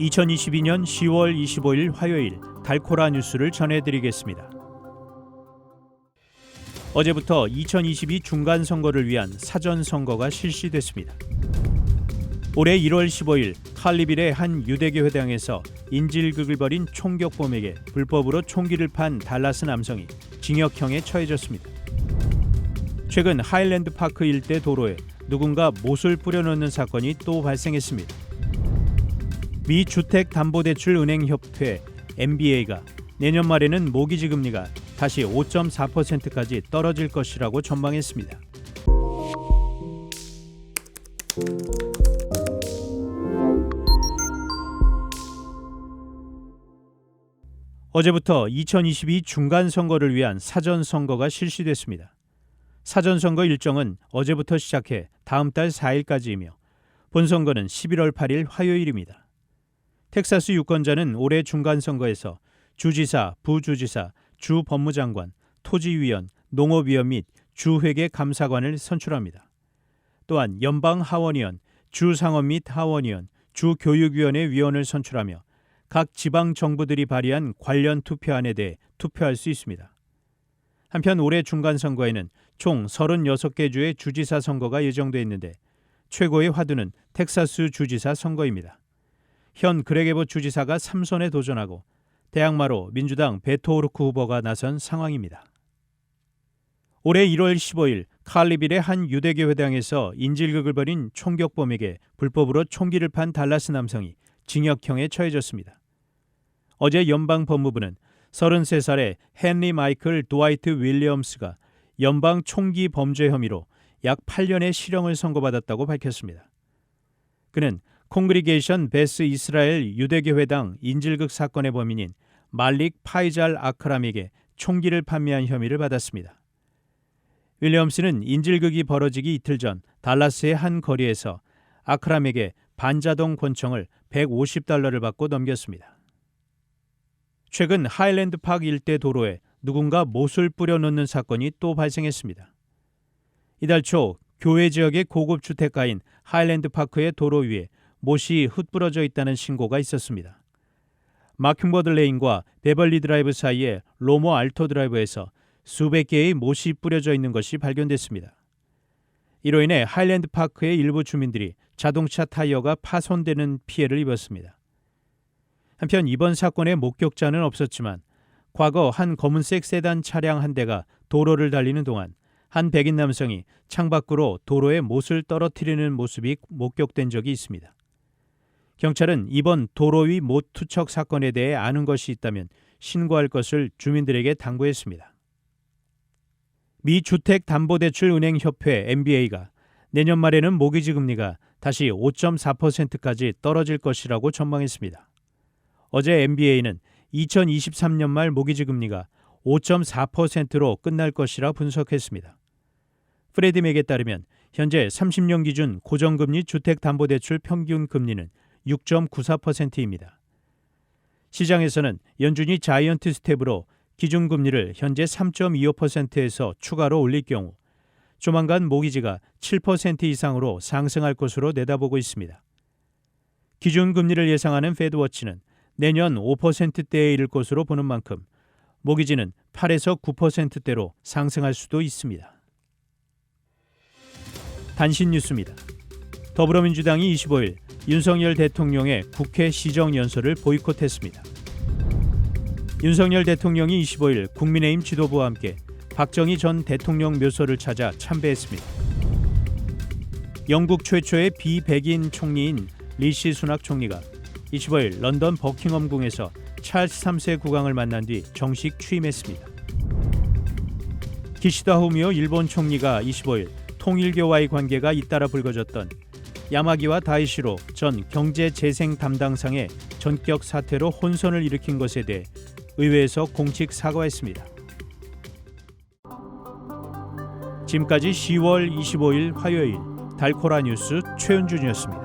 2022년 10월 25일 화요일 달코라 뉴스를 전해드리겠습니다. 어제부터 2022 중간 선거를 위한 사전 선거가 실시됐습니다. 올해 1월 15일 칼리빌의 한 유대교 회당에서 인질극을 벌인 총격범에게 불법으로 총기를 판 달라스 남성이 징역형에 처해졌습니다. 최근 하일랜드 파크 일대 도로에 누군가 못을 뿌려놓는 사건이 또 발생했습니다. 미 주택담보대출은행협회 MBA가 내년 말에는 모기지 금리가 다시 5.4%까지 떨어질 것이라고 전망했습니다. 어제부터 2022 중간 선거를 위한 사전 선거가 실시됐습니다. 사전 선거 일정은 어제부터 시작해 다음 달 4일까지이며 본 선거는 11월 8일 화요일입니다. 텍사스 유권자는 올해 중간 선거에서 주지사, 부주지사, 주 법무장관, 토지위원, 농업위원 및 주회계 감사관을 선출합니다. 또한 연방 하원의원, 주 상원 및 하원의원, 주 교육위원회 위원을 선출하며 각 지방 정부들이 발의한 관련 투표안에 대해 투표할 수 있습니다. 한편 올해 중간 선거에는 총 36개 주의 주지사 선거가 예정돼 있는데 최고의 화두는 텍사스 주지사 선거입니다. 현 그레게보 주지사가 3선에 도전하고 대항마로 민주당 베토 오르크 후보가 나선 상황입니다. 올해 1월 15일 칼리빌의 한 유대교 회당에서 인질극을 벌인 총격범에게 불법으로 총기를 판 달라스 남성이 징역형에 처해졌습니다. 어제 연방 법무부는 33살의 헨리 마이클 도와이트 윌리엄스가 연방 총기 범죄 혐의로 약 8년의 실형을 선고받았다고 밝혔습니다. 그는 콩그리게이션 베스 이스라엘 유대교 회당 인질극 사건의 범인인 말릭 파이잘 아크람에게 총기를 판매한 혐의를 받았습니다. 윌리엄스는 인질극이 벌어지기 이틀 전 달라스의 한 거리에서 아크람에게 반자동 권총을 150달러를 받고 넘겼습니다. 최근 하일랜드 파크 일대 도로에 누군가 못을 뿌려놓는 사건이 또 발생했습니다. 이달 초 교외 지역의 고급 주택가인 하일랜드 파크의 도로 위에 못이 흩뿌러져 있다는 신고가 있었습니다. 마킹버드 레인과 베벌리 드라이브 사이의 로모 알토 드라이브에서 수백 개의 못이 뿌려져 있는 것이 발견됐습니다. 이로 인해 하일랜드 파크의 일부 주민들이 자동차 타이어가 파손되는 피해를 입었습니다. 한편 이번 사건의 목격자는 없었지만 과거 한 검은색 세단 차량 한 대가 도로를 달리는 동안 한 백인 남성이 창밖으로 도로에 못을 떨어뜨리는 모습이 목격된 적이 있습니다. 경찰은 이번 도로 위못 투척 사건에 대해 아는 것이 있다면 신고할 것을 주민들에게 당부했습니다. 미 주택담보대출은행협회 MBA가 내년 말에는 모기지 금리가 다시 5.4%까지 떨어질 것이라고 전망했습니다. 어제 MBA는 2023년 말 모기지 금리가 5.4%로 끝날 것이라 분석했습니다. 프레디맥에 따르면 현재 30년 기준 고정금리 주택담보대출 평균 금리는 6.94%입니다. 시장에서는 연준이 자이언트 스텝으로 기준금리를 현재 3.25%에서 추가로 올릴 경우 조만간 모기지가 7% 이상으로 상승할 것으로 내다보고 있습니다. 기준금리를 예상하는 페드워치는 내년 5%대에 이를 것으로 보는 만큼 모기지는 8에서 9%대로 상승할 수도 있습니다. 단신 뉴스입니다. 더불어민주당이 25일 윤석열 대통령의 국회 시정연설을 보이콧했습니다. 윤석열 대통령이 25일 국민의힘 지도부와 함께 박정희 전 대통령 묘소를 찾아 참배했습니다. 영국 최초의 비백인 총리인 리시 수낙 총리가 25일 런던 버킹엄 궁에서 찰스 3세 국왕을 만난 뒤 정식 취임했습니다. 기시다 후미오 일본 총리가 25일 통일교와의 관계가 잇따라 불거졌던 야마기와 다이시로 전 경제재생 담당상의 전격 사퇴로 혼선을 일으킨 것에 대해 의회에서 공식 사과했습니다. 지금까지 10월 25일 화요일 달코라 뉴스 최은준이었습니다.